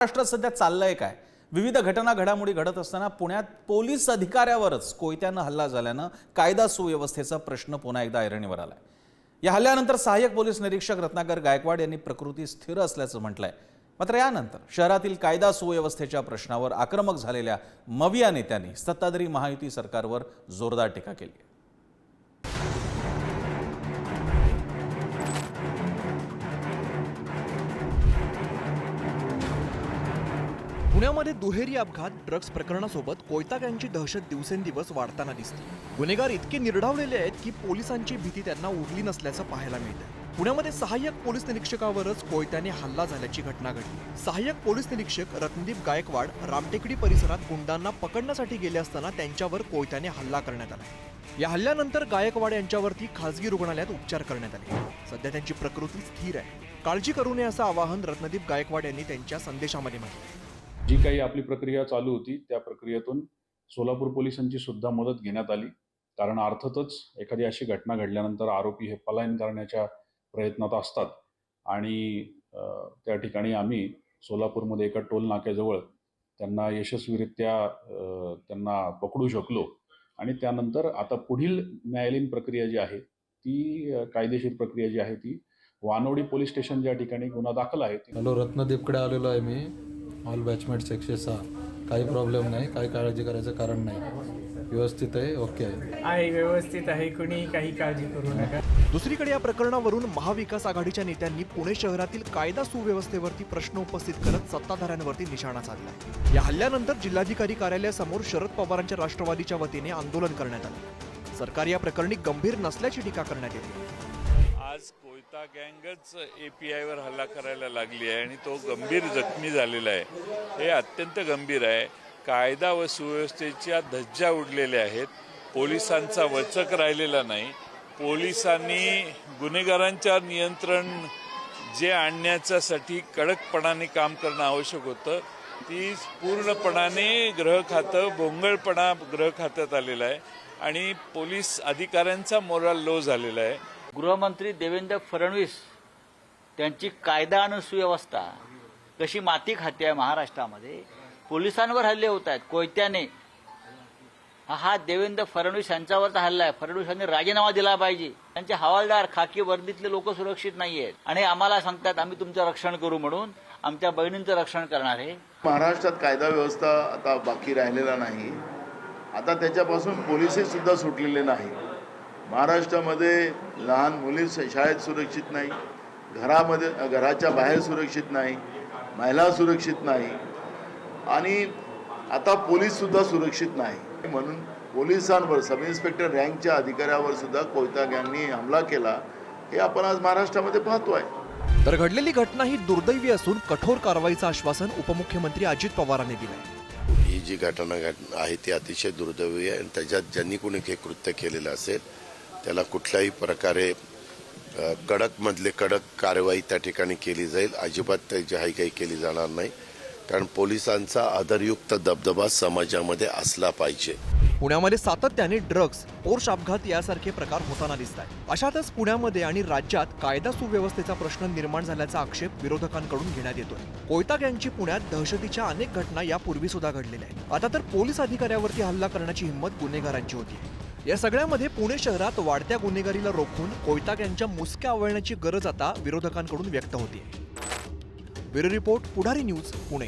महाराष्ट्रात सध्या चाललंय काय? विविध घटना घडामोडी घडत असताना पुण्यात पोलीस अधिकाऱ्यावरच कोयत्यानं हल्ला झाल्यानं कायदा सुव्यवस्थेचा प्रश्न पुन्हा एकदा ऐरणीवर आलाय. या हल्ल्यानंतर सहाय्यक पोलीस निरीक्षक रत्नाकर गायकवाड यांनी प्रकृती स्थिर असल्याचं म्हटलंय. मात्र यानंतर शहरातील कायदा सुव्यवस्थेच्या प्रश्नावर आक्रमक झालेल्या मविया नेत्यांनी सत्ताधारी महायुती सरकारवर जोरदार टीका केली पुण्यामध्ये दुहेरी अपघात ड्रग्ज प्रकरणासोबत कोयता गँगची दहशत दिवसेंदिवस वाढताना दिसते. गुन्हेगार इतके निर्डावलेले आहेत की पोलिसांची भीती त्यांना उरली नसल्याचं पाहायला मिळतं पुण्यामध्ये सहाय्यक पोलीस निरीक्षकावरच कोयत्याने हल्ला झाल्याची घटना घडली. सहाय्यक पोलीस निरीक्षक रत्नदीप गायकवाड रामटेकडी परिसरात गुंडांना पकडण्यासाठी गेले असताना त्यांच्यावर कोयत्याने हल्ला करण्यात आला. या हल्ल्यानंतर गायकवाड यांच्यावरती खासगी रुग्णालयात उपचार करण्यात आले. सध्या त्यांची प्रकृती स्थिर आहे. काळजी करू नये असं आवाहन रत्नदीप गायकवाड यांनी त्यांच्या संदेशामध्ये म्हटलं जी काही आपली प्रक्रिया चालू होती त्या प्रक्रियेतून सोलापूर पोलिसांची सुद्धा मदत घेण्यात आली. कारण अर्थातच एखादी अशी घटना घडल्यानंतर आरोपी हे पलायन करण्याच्या प्रयत्नात असतात. आणि त्या ठिकाणी आम्ही सोलापूरमध्ये एका टोल नाक्याजवळ त्यांना यशस्वीरित्या त्यांना पकडू शकलो. आणि त्यानंतर आता पुढील न्यायालयीन प्रक्रिया जी आहे ती कायदेशीर प्रक्रिया जी आहे ती वानोडी पोलीस स्टेशन ज्या ठिकाणी गुन्हा दाखल आहे हॅलो रत्नदीपकडे आलेलो आहे मी. ऑल बॅचमेट्स एकशे सहा काही प्रॉब्लेम नाही काही काळजी करायचं कारण नाही. व्यवस्थित आहे ओके आहे. आहे व्यवस्थित आहे. कुणी काही काळजी करू नका. दुसरीकडे या प्रकरणावरून महाविकास आघाडीच्या नेत्यांनी पुणे शहरातील कायदा सुव्यवस्थेवरती प्रश्न उपस्थित करत सत्ताधाऱ्यांवरती निशाणा साधला या हल्ल्यानंतर जिल्हाधिकारी कार्यालयासमोर शरद पवारांच्या राष्ट्रवादीच्या वतीने आंदोलन करण्यात आले. सरकार या प्रकरणी गंभीर नसल्याची टीका करण्यात येते. आज कोयता गँगच ए पी आयवर हल्ला करायला लागली आहे आणि तो गंभीर जखमी झालेला आहे. हे अत्यंत गंभीर आहे. कायदा व सुव्यवस्थेच्या धज्जा उडलेल्या आहेत. पोलिसांचा वचक राहिलेला नाही. पोलिसांनी गुन्हेगारांच्या नियंत्रण जे आणण्याच्यासाठी कडकपणाने काम करणं आवश्यक होतं ती पूर्णपणाने ग्रह खातं भोंगळपणा ग्रह खात्यात आलेला आहे. आणि पोलीस अधिकाऱ्यांचा मोराल लो झालेला आहे. गृहमंत्री देवेंद्र फडणवीस त्यांची कायदा आणि सुव्यवस्था कशी माती खाते आहे महाराष्ट्रामध्ये? पोलिसांवर हल्ले होत आहेत. कोयत्याने हा देवेंद्र फडणवीस यांच्यावरचा हल्ला आहे. फडणवीसांनी राजीनामा दिला पाहिजे. त्यांचे हवालदार खाकी वर्दीतले लोक सुरक्षित नाही आहेत. आणि आम्हाला सांगतात आम्ही तुमचं रक्षण करू म्हणून आमच्या बहिणींचं रक्षण करणार आहे. महाराष्ट्रात कायदा व्यवस्था आता बाकी राहिलेला नाही. आता त्याच्यापासून पोलिसही सुद्धा सुटलेले नाही महाराष्ट्रामध्ये लहान मुली शाळेत सुरक्षित नाही घरामध्ये घराच्या बाहेर सुरक्षित नाही महिला सुरक्षित नाही आणि आता पोलीस सुद्धा सुरक्षित नाही. म्हणून पोलिसांवर सब इन्स्पेक्टर रँकच्या अधिकाऱ्यावर सुद्धा कोयता गँगनी हमला केला हे आपण आज महाराष्ट्रामध्ये पाहतोय तर घडलेली घटना ही दुर्दैवी असून कठोर कारवाईचं आश्वासन उपमुख्यमंत्री अजित पवारांनी दिलंय. ही जी घटना आहे ती अतिशय दुर्दैवी आहे आणि त्याच्यात ज्यांनी कोणी हे कृत्य केलेलं असेल त्याला कुठल्याही प्रकारे कडकमधले कडक कारवाई त्या ठिकाणी केली जाईल. अजिबात त्याची हाई काही केली जाणार नाही. कारण पोलिसांचा आदरयुक्त दबदबा समाजामध्ये असला पाहिजे. पुण्यामध्ये सातत्याने ड्रग्ज पोर्श अपघात यासारखे प्रकार होताना दिसत आहेत अशातच पुण्यामध्ये आणि राज्यात कायदा सुव्यवस्थेचा प्रश्न निर्माण झाल्याचा आक्षेप विरोधकांकडून घेण्यात येतोय. कोयता गँगची पुण्यात दहशतीच्या अनेक घटना यापूर्वी सुद्धा घडलेल्या आहेत. आता तर पोलीस अधिकाऱ्यावरती हल्ला करण्याची हिंमत गुन्हेगारांची होती या सगळ्यामध्ये पुणे शहरात वाढत्या गुन्हेगारीला रोखून कोयताक यांच्या मुसक्या आवळण्याची गरज आता विरोधकांकडून व्यक्त होते. Bureau report Pudhari news Pune.